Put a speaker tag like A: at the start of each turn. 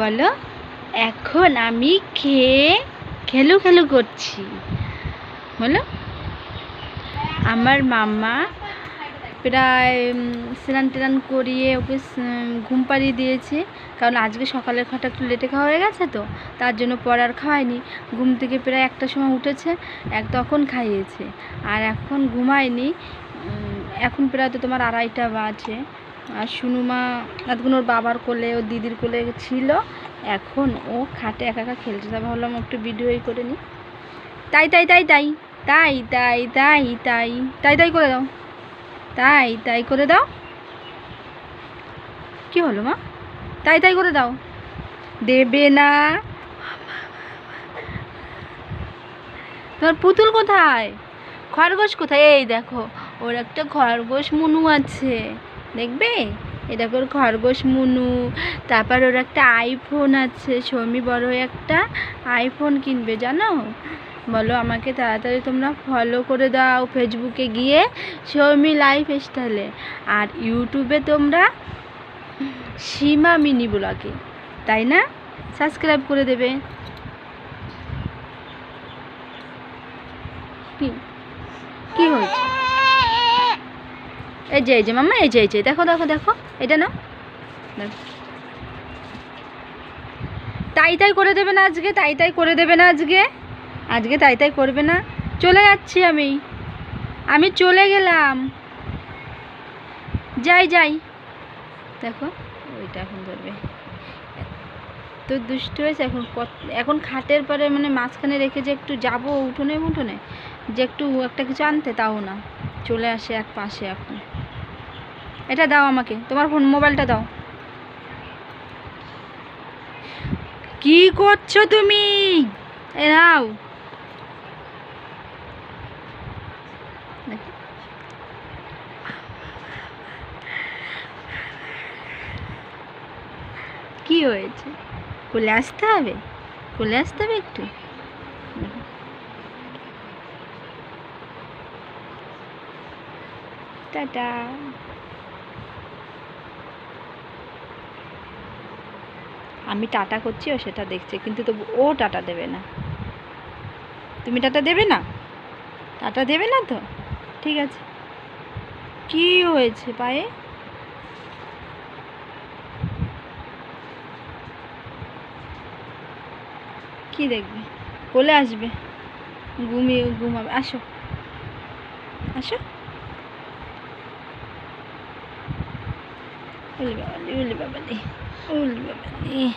A: বলো, এখন আমি খেয়ে খেলু খেলু করছি। বলো। আমার মামা প্রায় স্নান টেনান করিয়ে ওকে ঘুম পাড়িয়ে দিয়েছে। কারণ আজকে সকালের খাওয়াটা একটু লেটে খাওয়া হয়ে গেছে তো, তার জন্য পরে আর খাওয়ায়নি। ঘুম থেকে প্রায় একটা সময় উঠেছে, এক তখন খাইয়েছে। আর এখন ঘুমায়নি এখন প্রায় তো তোমার আড়াইটা বাজে। আর সুনুমা ওর বাবার কোলে ওর দিদির কোলে ছিল। এখন ও খাটে একা একা খেলছে। তা ভাবলাম একটু ভিডিও করে নিই। তাই তাই তাই তাই তাই তাই তাই তাই তাই তাই করে দাও। তাই তাই করে দাও। কি হলো মা? তাই তাই করে দাও। দেবে না। তোমার পুতুল কোথায়? খরগোশ কোথায়? এই দেখো, ওর একটা খরগোশ মুনু আছে। দেখবে? এটা ওর খরগোশ মুনু, তারপর ওর একটা আইফোন আছে, সৌমি বড় একটা আইফোন কিনবে, জানো? বলো আমাকে তাড়াতাড়ি তোমরা ফলো করে দাও ফেসবুকে গিয়ে সৌমি লাইফ স্টাইলে আর ইউটিউবে তোমরা সীমা মিনি ব্লগে তাই না? সাবস্ক্রাইব করে দেবে। কি? কি হয়েছে? এই যে এই যে, মাম্মা, এই যে এই যে, দেখো দেখো দেখো, এটা না তাই তাই করে দেবে না আজকে, তাই তাই করে দেবে না আজকে। আজকে তাই তাই করবে না। চলে যাচ্ছি আমি। আমি চলে গেলাম। যাই যাই। দেখো, ওইটা এখন ধরবে। তো দুষ্ট হয়েছে, এখন এখন খাটের পরে মানে মাঝখানে রেখে যে একটু যাব উঠোনে উঠোনে, যে একটু একটা কিছু আনতে, তাও না। চলে আসে এক পাশে এখন। এটা দাও আমাকে, তোমার ফোন, মোবাইলটা দাও। কি করছ তুমি? এ। কি হয়েছে? কোলে আসতে হবে? কোলে আসতে হবে একটু? টাটা আমি টাটা করছি ও সেটা দেখছে, কিন্তু তবু ও টাটা দেবে না। তুমি টাটা দেবে না? টাটা দেবে না তো? ঠিক আছে। কি হয়েছে পায়ে? কি দেখবে? কোলে আসবে। ঘুমিয়ে, ঘুমাবে। আসো। আসো। उल्ली बाबा दी उल्ली बाबा